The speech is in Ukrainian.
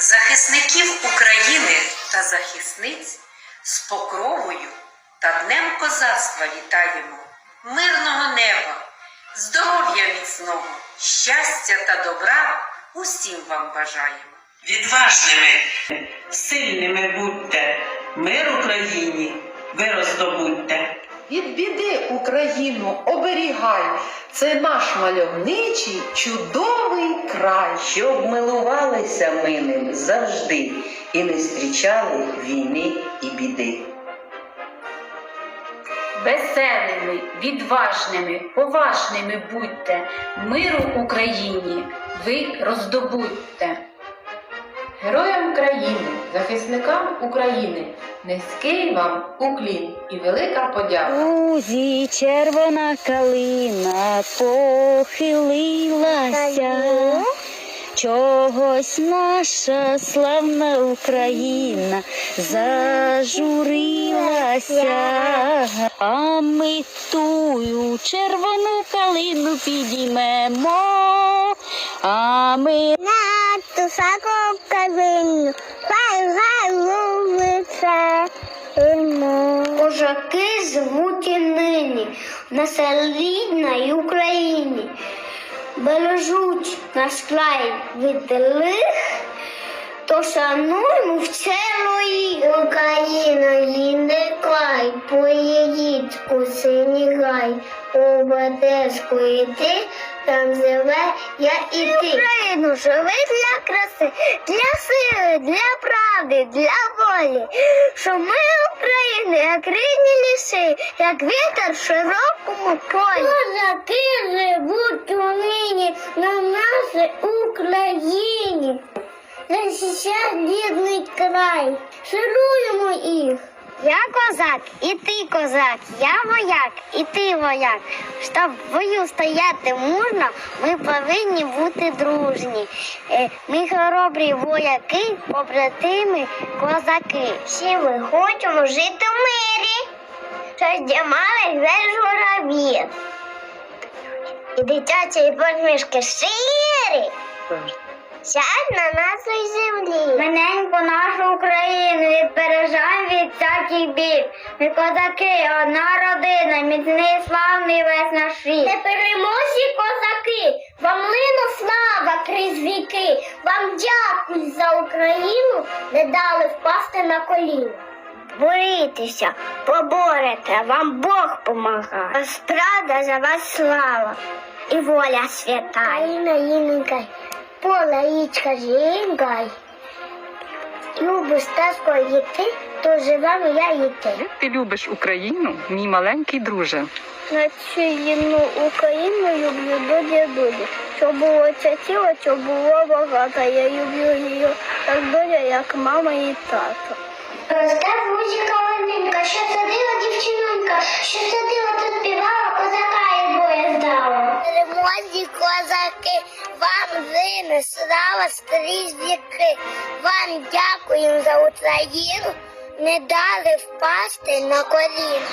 захисників України та захисниць з покровою та Днем козацтва вітаємо, мирного неба, здоров'я міцного, щастя та добра усім вам бажаємо. Відважними, сильними будьте, мир Україні ви роздобудьте. Від біди Україну оберігай, це наш мальовничий чудовий край. щоб милувалися ми ним завжди і не зустрічали війни і біди. Веселими, відважними, поважними будьте, миру Україні ви роздобудьте. Героям країни, захисникам України, низький вам уклін і велика подяка. Друзі, червона калина похилилася, чогось наша славна Україна зажурилася, а ми тую червону калину підіймемо, а ми саму калину, хай ловиться. Кожаки звуть і нині на селідній Україні. Бережуть наш край від лих, то шануймо в цілої Україна і не край, поїдіть синій гай, у Одеску йти, там живе я і ти. Україну живи для краси, для сили, для правди, для волі. Що ми України, як рідні ліси, як вітер в широкому полі. Козаки живуть у нині на нашій Україні. Захищать бідний край, шануємо їх. Я козак, і ти козак, я вояк, і ти вояк. Щоб в бою стояти мужно, ми повинні бути дружні. Е, Ми хоробрі вояки, побратими, козаки. Всі ми хочемо жити в мирі, що здіймали весь жураві. І дитячі посмішки щирі. Сядь на нашій землі. Нашу Україну відбережай від всяких бід. Ми козаки, одна родина, міцний славний весь наш рід. Непереможні козаки, вам лину слава крізь віки. Вам дякую за Україну, не дали впасти на коліна. Борітеся, поборете, вам Бог помагає. Розправда за вас слава і воля свята. Країна їненька, поле річка жінкай. Любиш таско йти, то живемо я і ти. Ти любиш Україну, мій маленький друже. На цю Україну люблю доді доді. Щоб було це тіло, щоб було багато. Я люблю її так доля, як мама і тато. Росте музика ладненька, що садила дівчинонька, що садила тут півала, Переможні козаки, вам зими, слава скрізь віки. Вам дякуємо за Україну, не дали впасти на коліна.